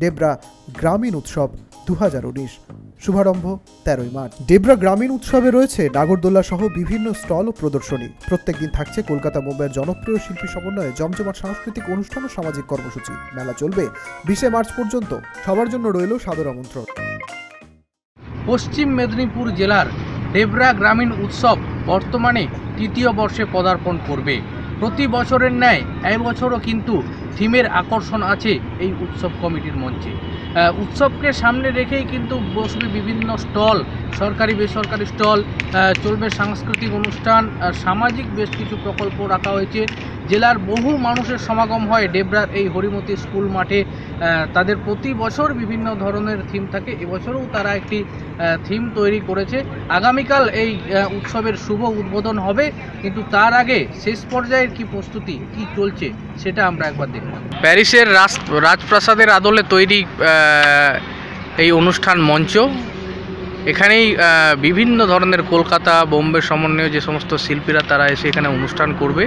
ডেবরা গ্রামীণ উৎসব দু শুভারম্ভ তেরোই মার্চ। ডেবরা গ্রামীণ উৎসবে রয়েছে নাগরদোল্লা সহ বিভিন্ন স্টল ও প্রদর্শনী। প্রত্যেকদিন থাকছে কলকাতা মুম্বাইয়ের জনপ্রিয় শিল্পী সমন্বয়ে জমজমাট সাংস্কৃতিক অনুষ্ঠান ও সামাজিক কর্মসূচি। মেলা চলবে বিশে মার্চ পর্যন্ত। সবার জন্য রইল সাদর আমন্ত্রণ। পশ্চিম মেদিনীপুর জেলার ডেবরা গ্রামীণ উৎসব বর্তমানে তৃতীয় বর্ষে পদার্পণ করবে। প্রতি বছরের ন্যায় এই বছরও কিন্তু থিমের আকর্ষণ আছে এই উৎসব কমিটির মঞ্চে। উৎসবকে সামনে রেখেই কিন্তু বসবে বিভিন্ন স্টল, সরকারি, বেসরকারি স্টল চলবে সাংস্কৃতিক অনুষ্ঠান সামাজিক বেশ কিছু প্রকল্প রাখা হয়েছে। জেলার বহু মানুষের সমাগম হয় ডেবরার এই হরিমতি স্কুল মাঠে। তাদের প্রতি বছর বিভিন্ন ধরনের থিম থাকে। এবছরও তারা একটি থিম তৈরি করেছে। আগামীকাল এই উৎসবের শুভ উদ্বোধন হবে। কিন্তু তার আগে শেষ পর্যায়ের কি প্রস্তুতি, কি চলছে, সেটা আমরা একবার দেখব। প্যারিসের রাজ রাজপ্রাসাদের আদলে তৈরি এই অনুষ্ঠান মঞ্চ। এখানেই বিভিন্ন ধরনের কলকাতা, বোম্বে সমন্বয়ে যে সমস্ত শিল্পীরা তারা এসে এখানে অনুষ্ঠান করবে।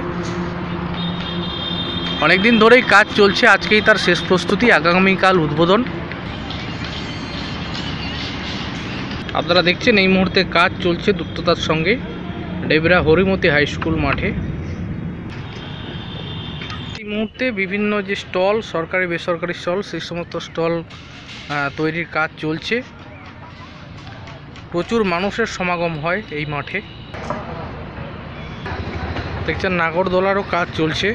অনেকদিন ধরেই কাজ চলছে, আজকেই তার শেষ প্রস্তুতি, আগামীকাল উদ্বোধন। আপনারা দেখছেন, এই মুহূর্তে কাজ চলছে দ্রুততার সঙ্গে, ডেবরা হরিমতি হাই স্কুল মাঠে। মুহূর্তে বিভিন্ন যে স্টল, সরকারি, বেসরকারি স্টল, সেই সমস্ত স্টল তৈরির কাজ চলছে। প্রচুর মানুষের সমাগম হয় এই মাঠে। দেখছেন, নাগরদোলারও কাজ চলছে।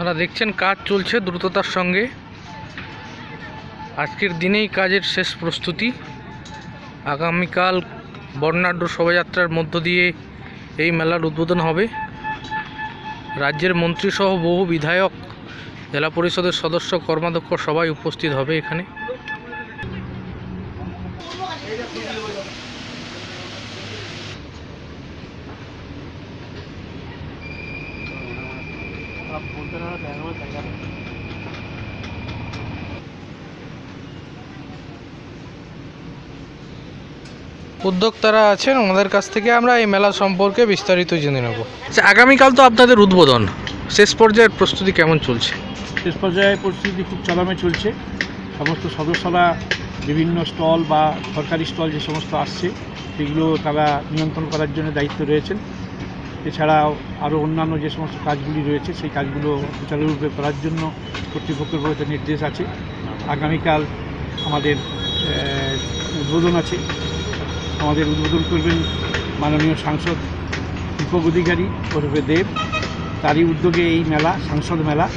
আপনারা দেখছেন কাজ চলছে দ্রুততার সঙ্গে। আজকের দিনেই কাজের শেষ প্রস্তুতি। আগামীকাল বর্ণাঢ্য শোভাযাত্রার মধ্য দিয়ে এই মেলার উদ্বোধন হবে। রাজ্যের মন্ত্রীসহ বহু বিধায়ক, জেলা পরিষদের সদস্য, কর্মাধ্যক্ষ সবাই উপস্থিত হবে এখানে। উদ্যোক্তারা আছেন ওনাদের কাছ থেকে আমরা এই মেলা সম্পর্কে বিস্তারিত জেনে নেব। আচ্ছা আগামীকাল তো আপনাদের উদ্বোধন। শেষ পর্যায়ের প্রস্তুতি কেমন চলছে? শেষ পর্যায়ে পরিস্থিতি খুব চরমে চলছে। সমস্ত সদস্যরা বিভিন্ন স্টল বা সরকারি স্টল যে সমস্ত আসছে সেগুলো তারা নিয়ন্ত্রণ করার জন্য দায়িত্ব রয়েছেন। এছাড়াও আরও অন্যান্য যে সমস্ত কাজগুলি রয়েছে, সেই কাজগুলো সুচারুরূপে করার জন্য কর্তৃপক্ষের প্রতি নির্দেশ আছে। আগামীকাল আমাদের উদ্বোধন আছে। আমাদের উদ্বোধন করবেন মাননীয় সাংসদ দীপক অধিকারী, ওরফে দেব। তারই উদ্যোগে এই মেলা, সাংসদ মেলা,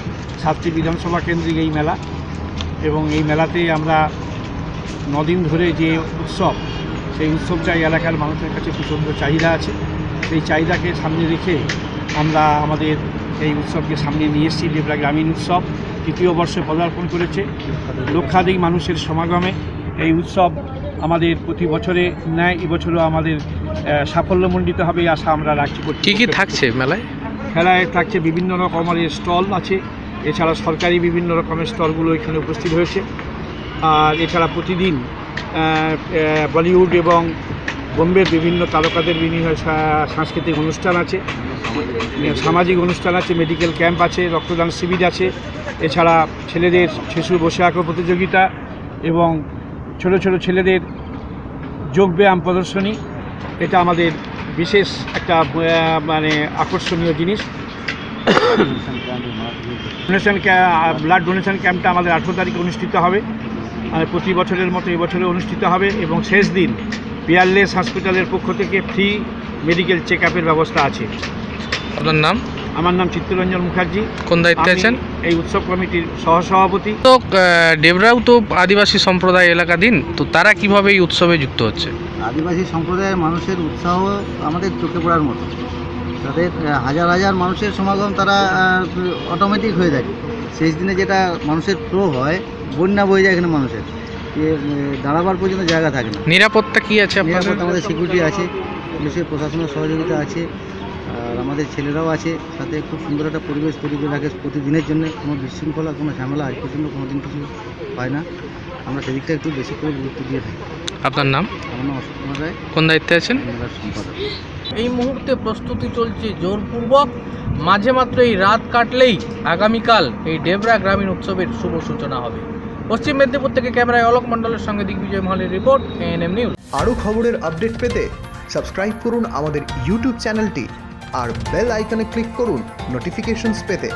সাতটি বিধানসভা কেন্দ্রিক এই মেলা। এবং এই মেলাতে আমরা নদিন ধরে যে উৎসব, সেই উৎসবটা এলাকার মানুষের কাছে প্রচণ্ড চাহিদা আছে। সেই চাহিদাকে সামনে রেখে আমরা আমাদের এই উৎসবকে সামনে নিয়ে এসেছি ডেবরা গ্রামীণ উৎসব। তৃতীয় বর্ষে পদার্পণ করেছে লক্ষাধিক মানুষের সমাগমে। এই উৎসব আমাদের প্রতি বছরে ন্যায় এবছরও আমাদের সাফল্যমণ্ডিত হবে এই আশা আমরা রাখছি। কি কি থাকছে মেলায়? খেলায় থাকছে বিভিন্ন রকমের স্টল আছে। এছাড়া সরকারি বিভিন্ন রকমের স্টলগুলো এখানে উপস্থিত হয়েছে। আর এছাড়া প্রতিদিন বলিউড এবং বোম্বের বিভিন্ন তারকাদের সা- সাংস্কৃতিক অনুষ্ঠান আছে সামাজিক অনুষ্ঠান আছে, মেডিকেল ক্যাম্প আছে, রক্তদান শিবির আছে, এছাড়া ছেলেদের শিশু বসে আঁকো প্রতিযোগিতা এবং ছোট ছোট ছেলেদের যোগব্যায়াম প্রদর্শনী, এটা আমাদের বিশেষ একটা মানে আকর্ষণীয় জিনিস। ডোনেশন ব্লাড ডোনেশন ক্যাম্পটা আমাদের আঠেরো তারিখে অনুষ্ঠিত হবে প্রতি বছরের মতো এবছরে অনুষ্ঠিত হবে এবং শেষ দিন পিয়ারলেস হসপিটালের পক্ষ থেকে ফ্রি মেডিকেল চেক আপের ব্যবস্থা আছে। আপনার নাম? আমার নাম চিত্তরঞ্জন মুখার্জি। কোন দায়িত্বে আছেন? এই উৎসব কমিটির সহসভাপতি। তো ডেবরাও তো আদিবাসী সম্প্রদায় এলাকা দিন তো তারা কীভাবে এই উৎসবে যুক্ত হচ্ছে? আদিবাসী সম্প্রদায়ের মানুষের উৎসাহ আমাদের চোখে পড়ার মতো। তাদের হাজার হাজার মানুষের সমাগম তারা অটোমেটিক হয়ে থাকে। শেষ দিনে যেটা মানুষের ফ্লো হয় বন্যা বয়ে যায় এখানে মানুষের। যে দাঁড়াবার পর্যন্ত জায়গা থাকে না। নিরাপত্তা কি আছে আপনাদের? নিরাপত্তা আমাদের সিকিউরিটি আছে পুলিশের প্রশাসনের সহযোগিতা আছে আর আমাদের ছেলেরাও আছে সাথে খুব সুন্দর একটা পরিবেশ তৈরি করে রাখে প্রতিদিনের জন্য। কোনো বিশৃঙ্খলা কোনো ঝামেলা আজ পর্যন্ত কোনো দিন কিছু হয় না। আমরা সেদিকটা একটু বেশি করে গুরুত্ব দিয়ে থাকি। আপনার নাম? আমার নাম অশোক কুমার রায়। কোন দায়িত্বে আছেন? সম্পাদক। এই মুহূর্তে প্রস্তুতি চলছে জোরপূর্বক। মাঝে মাত্র এই রাত কাটলেই আগামীকাল এই ডেবরা গ্রামীণ উৎসবের শুভ সূচনা হবে। পশ্চিম মেদিনীপুর থেকে ক্যামেরায় অলোক মণ্ডলের সঙ্গে দিগ্বিজয় মহলের রিপোর্ট এএনএম নিউজ আরও খবরের আপডেট পেতে সাবস্ক্রাইব করুন আমাদের ইউটিউব চ্যানেলটি আর বেল আইকনে ক্লিক করুন নোটিফিকেশনস পেতে।